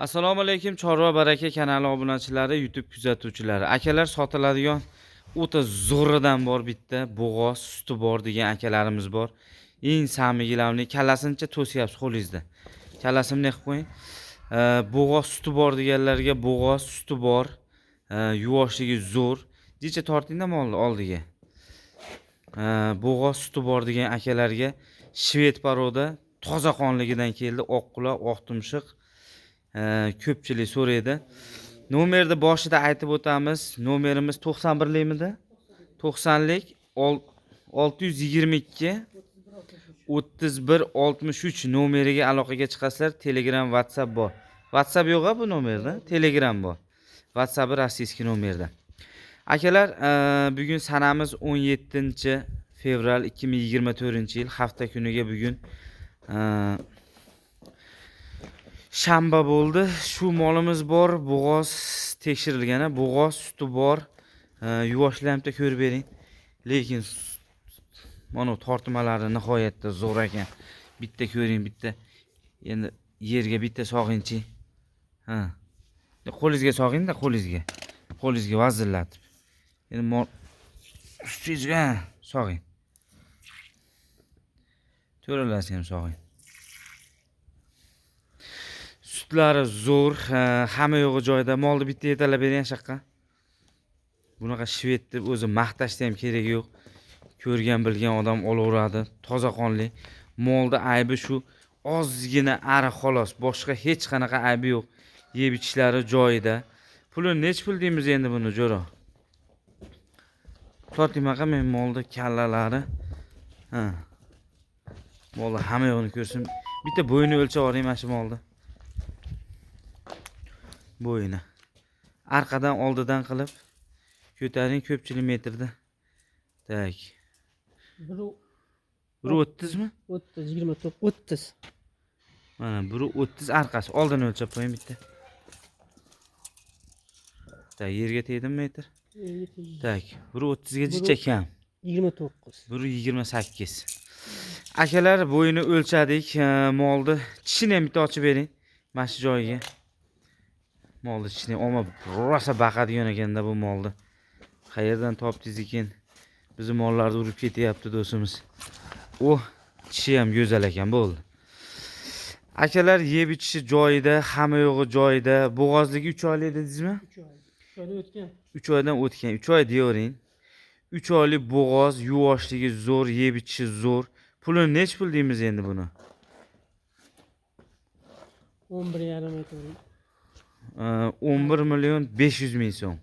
assalomu alaykum chorva baraka kanali obunachilari youtube kuzatuvchilari. Akalar sotiladigan o'ta zo'ridan bor bitta bo'g'oz suti bor degan akalarimiz bor. Eng samigilamli kallasincha to'syapsiz qo'lingizda kallasini bunday qilib qo'ying? Bo'g'oz suti bor deganlarga bo'g'oz suti bor. Yuvoshligi zo'r. Necha tortingda molni oldiga? Bo'g'oz suti bor degan akalarga shved paroda toza qonligidan keldi. Oq quloq oq tumshuq ko'pchilik so'raydi. Nomerni boshida aytib o'tamiz. Nomerimiz to'qson birlikmidi? To'qsonlik ol- olti yuz yigirma ikki. o'ttiz bir oltmish uch nomeriga aloqaga chiqasizlar. Telegram whatsapp bor. Whatsapp yo'q a bu nomerda telegram bor. Whatsappi rossiyskiy nomerda akalar ee, bugun sanamiz o'n yettinchi fevral ikki ming yigirma to'rtinchi yil. Hafta kuniga bugun ee, shanba bo'ldi. Shu molimiz bor bo'g'oz tekshirilgan bo'g'oz suti bor. Ee, bitta ko'rib bering. Lekin mana bu tortmalari nihoyatda zo'r ekan. Bitta ko'ring bitta. Endi yerga bitta sog'ingchi ha. Qo'lingizga sog'ingda qo'lingizga. Qo'lingizga vazillatib. Endi mol ustingizga sog'ing. To'ralasi ham sog'ing. Sutlari zo'r. Ha, hamma yo'g'i joyida. Molni bitta yetalab bering shu yoqqa bunaqa shvedni o'zi maqtashni ham keragi yo'q. Ko'rgan bilgan odam olaveradi. Toza qonli. Molni aybi shu. Ozgina ari xolos. Boshqa hech qanaqa aybi yo'q. Yeb ichishlari joyida. Pulini nechi pul deymiz endi buni jo'ra torting baqa men molni kallalari. Ha. Molni hamma yo'g'ini ko'rsin. Bitta bo'yini o'lchab oling mana shu molni bo'yini orqadan oldidan qilib ko'taring ko'pchilik metrda tak. Biri o'ttizmi o'ttiz yigirma to'qqiz o'ttiz mana biri o'ttiz orqasi oldini o'lchab qo'ying bitta tak yerga tegdimi metr tak biri o'ttizga jicha kam yigirma to'qqiz biri yigirma sakkiz. Akalar bo'yini o'lchadik e, molni tishini ham bitta ochib bering mana shu joyiga molni tishini omma rosa baqadigan ekanda bu molni qayerdan topdingiz ekan bizni mollarni urib ketyapti do'stimiz u tishi ham go'zal ekan bo'ldi akalar yeb ichishi joyida hamma yo'g'i joyida bo'g'ozligi uch oylik dedingizmi uch oydan o'tgan uch oy deyavering uch oylik bo'g'oz yuvoshligi zo'r yeb ichishi zo'r. Pulini nechi pul deymiz endi buni o'n bir yarim aytavering o'n bir million besh yuz ming so'm.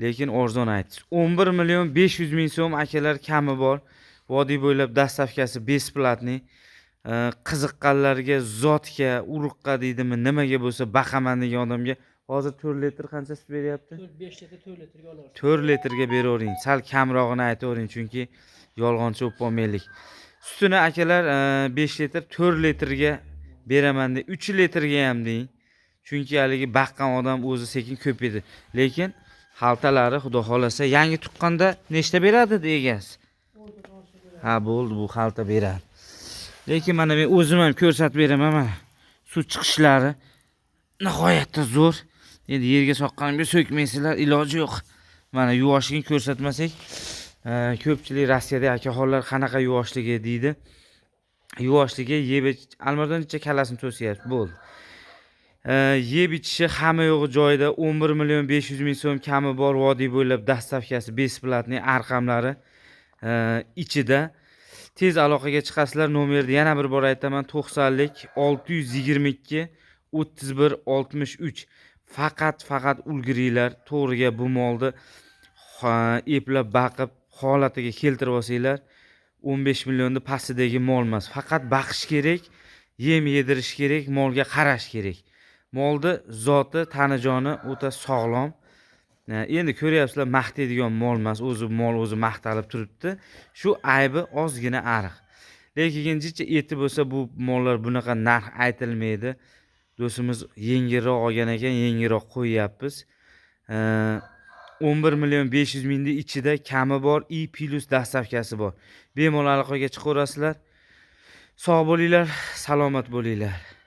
Lekin arzon aytdingiz o'n bir million besh yuz ming so'm akalar kami bor. Vodiy bo'ylab dastavkasi besplatniy. Qiziqqanlarga zotga urug'qa deydimi nimaga bo'lsa baqaman degan odamga. Hozir to'rt litr qancha sut beryapti? To'rt besh litr to'rt litrga olarsiz to'rt litrga beravering sal kamrog'ini aytavering chunki yolg'onchi bo'lib qolmaylik sutini akalar besh litr to'rt litrga beraman deng uch litrga ham deng chunki haligi baqqan odam o'zi sekin ko'paydi lekin xaltalari xudo xohlasa yangi tuqqanda nechta beradi egasi ha bo'ldi bu xalta beradi. Lekin mana men o'zim ham ko'rsatib beraman mana suv chiqishlari nihoyatda zo'r. Endi yerga soqqanimga so'kmaysizlar iloji yo'q. Mana yuvvoshligini ko'rsatmasak e, ko'pchilik rossiyada akaxonlar qanaqa yuvoshligi deydi. Yuvoshligi yeb ich- alimardon kallasini to'syapti bo'ldi. Yeb ichishi hamma yo'g'i joyida o'n bir million besh yuz ming so'm kami bor vodiy bo'ylab dastavkasi besplatniy arqamlari ichida. Tez aloqaga chiqasizlar nomerni yana bir bor aytaman to'qsonlik olti yuz yigirma ikki o'ttiz bir oltmish uch. Faqat faqat ulguringlar to'g'riga bu molni eplab baqib holatiga keltirib olsanglar o'n besh millionni pastidagi mol emas. Faqat baqish kerak yem yedirish kerak molga qarash kerak. Molni zoti tanijoni o'ta sog'lom. Endi ko'ryapsizlar maqtaydigan mol emas o'zi mol o'zi maqtalib turibdi. Shu aybi ozgina ariq. Lekin jicha eti bo'lsa bu mollar bunaqa narx aytilmaydi. Do'stimiz yengilroq olgan ekan yengilroq qo'yyapmiz. O'n bir million besh yuz mingni ichida kami bor i plyus dastavkasi bor. Bemalol aloqaga chiqaverasizlar. Sog' bo'linglar salomat bo'linglar.